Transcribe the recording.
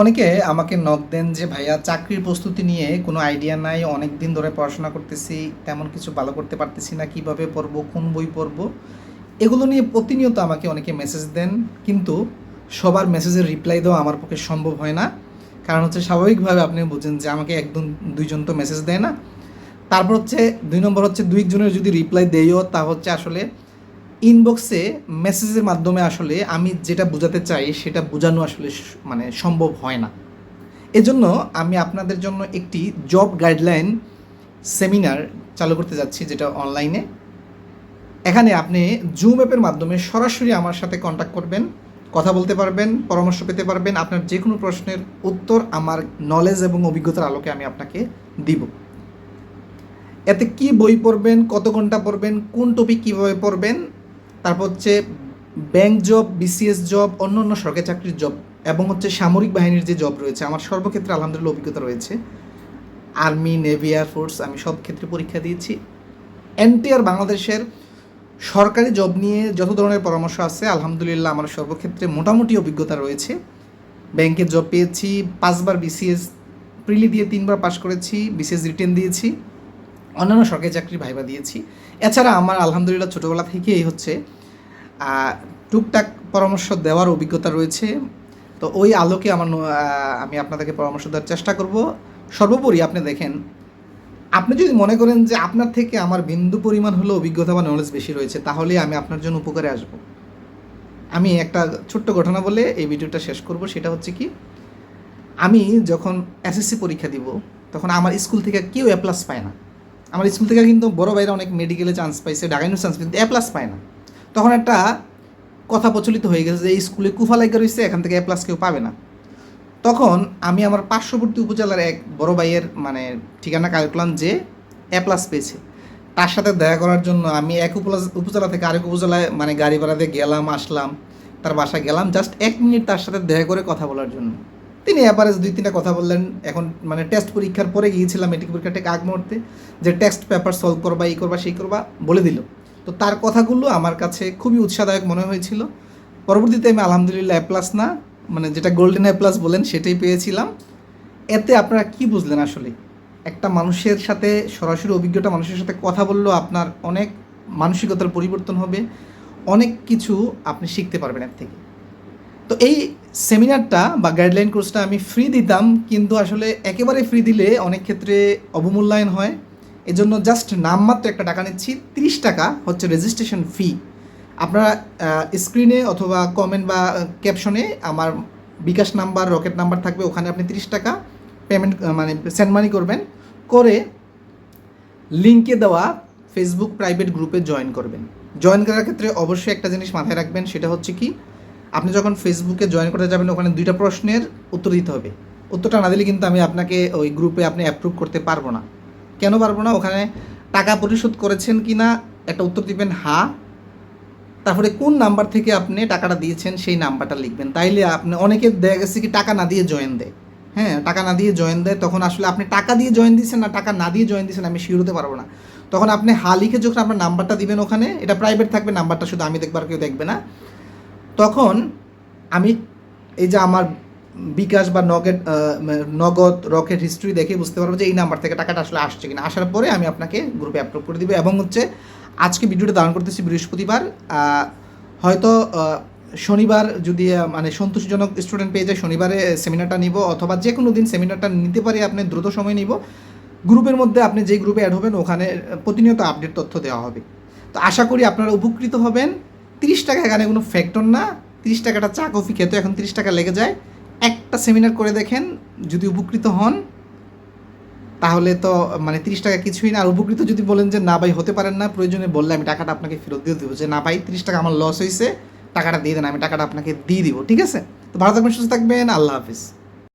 অনেকে আমাকে নক দেন যে, ভাইয়া, চাকরির প্রস্তুতি নিয়ে কোনো আইডিয়া নাই অনেক দিন ধরে পড়াশোনা করতেছি, তেমন কিছু ভালো করতে পারতেছি না, কীভাবে পড়ব, কোন বই পড়ব? এগুলো নিয়ে প্রতিনিয়ত আমাকে অনেকে মেসেজ দেন, কিন্তু সবার মেসেজের রিপ্লাই দেওয়া আমার পক্ষে সম্ভব হয় না। কারণ হচ্ছে স্বাভাবিকভাবে আপনি বুঝেন যে, আমাকে একদম দুইজন তো মেসেজ দেয় না। তারপর হচ্ছে, দুই নম্বর হচ্ছে, দুই জনের যদি রিপ্লাই দেয়ও, তা হচ্ছে আসলে ইনবক্সে মেসেজের মাধ্যমে আসলে আমি যেটা বোঝাতে চাই, সেটা বোঝানো আসলে মানে সম্ভব হয় না। এজন্য আমি আপনাদের জন্য একটি জব গাইডলাইন সেমিনার চালু করতে যাচ্ছি, যেটা অনলাইনে এখানে আপনি জুম অ্যাপের মাধ্যমে সরাসরি আমার সাথে কন্ট্যাক্ট করবেন, কথা বলতে পারবেন, পরামর্শ পেতে পারবেন, আপনার যে কোনো প্রশ্নের উত্তর আমার নলেজ এবং অভিজ্ঞতার আলোকে আমি আপনাকে দিব। এতে কি বই পড়বেন, কত ঘণ্টা পড়বেন, কোন টপিক কীভাবে পড়বেন তারপর হচ্ছে ব্যাংক জব বিসিএস জব অন্য অন্য সরকারি চাকরির জব এবং হচ্ছে সামরিক বাহিনীর যে জব রয়েছে, আমার সর্বক্ষেত্রে আলহামদুলিল্লাহ অভিজ্ঞতা রয়েছে। আর্মি নেভি এয়ারফোর্স আমি সব ক্ষেত্রে পরীক্ষা দিয়েছি। এনটিআর বাংলাদেশের সরকারি জব নিয়ে যত ধরনের পরামর্শ আছে, আলহামদুলিল্লাহ আমার সর্বক্ষেত্রে মোটামুটি অভিজ্ঞতা রয়েছে। ব্যাংকের জব পেয়েছি, পাঁচবার বিসিএস প্রিলি দিয়ে তিনবার পাশ করেছি বিসিএস রিটেন দিয়েছি। অন্যান্য সরকারি চাকরি ভাইবা দিয়েছি। এছাড়া আমার আলহামদুলিল্লাহ ছোটোবেলা থেকেই হচ্ছে টুকটাক পরামর্শ দেওয়ার অভিজ্ঞতা রয়েছে। তো ওই আলোকে আমার আমি আপনাদেরকে পরামর্শ দেওয়ার চেষ্টা করব। সর্বোপরি আপনি দেখেন, আপনি যদি মনে করেন যে আপনার থেকে আমার বিন্দু পরিমাণ হলো অভিজ্ঞতা বা নলেজ বেশি রয়েছে, তাহলে আমি আপনার জন্য উপকারে আসব। আমি একটা ছোট্ট ঘটনা বলে এই ভিডিওটা শেষ করব, সেটা হচ্ছে কি, আমি যখন এসএসসি পরীক্ষা দিব, তখন আমার স্কুল থেকে কেউ এ প্লাস পায় না। আমার স্কুল থেকে কিন্তু বড় ভাইরা অনেক মেডিকেলে চান্স পাইছে ডাকাইনো চান্স কিন্তু এ প্লাস পায় না। তখন একটা কথা প্রচলিত হয়ে গেছে যে স্কুলে কুফা লাইকা রয়েছে এখান থেকে এ প্লাস কেউ পাবে না। তখন আমি আমার পার্শ্ববর্তী উপজেলার এক বড় ভাইয়ের মানে ঠিকানা কাজ করলাম যে এ প্লাস পেয়েছে। তার সাথে দেখা করার জন্য আমি এক উপজেলা থেকে আরেক উপজেলায় মানে গাড়ি ভাড়াতে গেলাম, আসলাম, তার বাসায় গেলাম জাস্ট এক মিনিট তার সাথে দেখা করে কথা বলার জন্য। তিনি অ্যাভারেজ দুই তিনটা কথা বললেন। এখন মানে টেস্ট পরীক্ষার পরে গিয়েছিলাম মেট্রিক পরীক্ষা পরীক্ষাটা আগ মুহূর্তে যে টেক্সট পেপার সলভ করবা, এই করবা, সেই করবা বলে দিল। তো তার কথাগুলো আমার কাছে খুবই উৎসাহদায়ক মনে হয়েছিল। পরবর্তীতে আমি আলহামদুলিল্লাহ এ প্লাস না মানে যেটা গোল্ডেন এ প্লাস বলেন সেটাই পেয়েছিলাম। এতে আপনারা কি বুঝলেন আসলে? একটা মানুষের সাথে সরাসরি অভিজ্ঞতা, মানুষের সাথে কথা বললেও আপনার অনেক মানসিকতার পরিবর্তন হবে। অনেক কিছু আপনি শিখতে পারবেন এর থেকে। তো এই সেমিনারটা বা গাইডলাইন কোর্সটা আমি ফ্রি দিতাম, কিন্তু আসলে একেবারে ফ্রি দিলে অনেক ক্ষেত্রে অবমূল্যায়ন হয়। এজন্য জাস্ট নামমাত্র একটা টাকা নিচ্ছি, তিরিশ টাকা হচ্ছে রেজিস্ট্রেশন ফি আপনারা স্ক্রিনে অথবা কমেন্ট বা ক্যাপশনে আমার বিকাশ নাম্বার, রকেট নাম্বার থাকবে, ওখানে আপনি তিরিশ টাকা পেমেন্ট মানে সেন্ড মানি করবেন। করে লিঙ্কে দেওয়া ফেসবুক প্রাইভেট গ্রুপে জয়েন করবেন। জয়েন করার ক্ষেত্রে অবশ্যই একটা জিনিস মাথায় রাখবেন, সেটা হচ্ছে কি আপনি যখন ফেসবুকে জয়েন করতে যাবেন, ওখানে দুইটা প্রশ্নের উত্তর দিতে হবে। উত্তরটা না দিলে কিন্তু আমি আপনাকে ওই গ্রুপে আপনি অ্যাপ্রুভ করতে পারব না। কেন পারব না? ওখানে টাকা পরিশোধ করেছেন কি না, একটা উত্তর দিবেন, হা। তারপরে কোন নাম্বার থেকে আপনি টাকাটা দিয়েছেন, সেই নাম্বারটা লিখবেন। তাইলে আপনি, অনেকে দেখা গেছে কি টাকা না দিয়ে জয়েন দেয়। হ্যাঁ টাকা না দিয়ে জয়েন দেয়, তখন আসলে আপনি টাকা দিয়ে জয়েন দিয়েছেন না, টাকা না দিয়ে জয়েন দিয়েছেন আমি শিওর হতে পারব না। তখন আপনি হা লিখে যখন আপনার নাম্বারটা দিবেন ওখানে, এটা প্রাইভেট থাকবে নাম্বারটা শুধু আমি দেখবার কেউ দেখবে না। তখন আমি এই যে আমার বিকাশ বা নগেট নগদ, রকেট হিস্ট্রি দেখে বুঝতে পারব যে এই নাম্বার থেকে টাকাটা আসলে আসছে কিনা। আসার পরে আমি আপনাকে গ্রুপে অ্যাপ্রুভ করে দিব এবং হচ্ছে আজকে ভিডিওটা দান করতেছি বৃহস্পতিবার হয়তো শনিবার যদি মানে সন্তোষজনক স্টুডেন্ট পেয়ে যায়, শনিবারে সেমিনারটা নিব অথবা যে কোনো দিন সেমিনারটা নিতে পারি, আপনি দ্রুত সময় নিব। গ্রুপের মধ্যে আপনি যে গ্রুপে অ্যাড হবেন, ওখানে প্রতিনিয়ত আপডেট তথ্য দেওয়া হবে। তো আশা করি আপনারা উপকৃত হবেন। তিরিশ টাকা এখানে কোনো ফ্যাক্টর না। তিরিশ টাকাটা চা, কফি খেতে এখন তিরিশ টাকা লেগে যায়। একটা সেমিনার করে দেখেন, যদি উপকৃত হন, তাহলে তো মানে তিরিশ টাকা কিছুই না। আর উপকৃত যদি বলেন যে, না ভাই, হতে পারেন না, প্রয়োজনে বললে আমি টাকাটা আপনাকে ফেরত দিয়ে দেবো। যে, না ভাই, তিরিশ টাকা আমার লস হয়েছে টাকাটা দিয়ে দেন, আমি টাকাটা আপনাকে দিয়ে দিব। ঠিক আছে? তো ভালো থাকবেন, সুস্থ থাকবেন, আল্লাহ হাফিজ।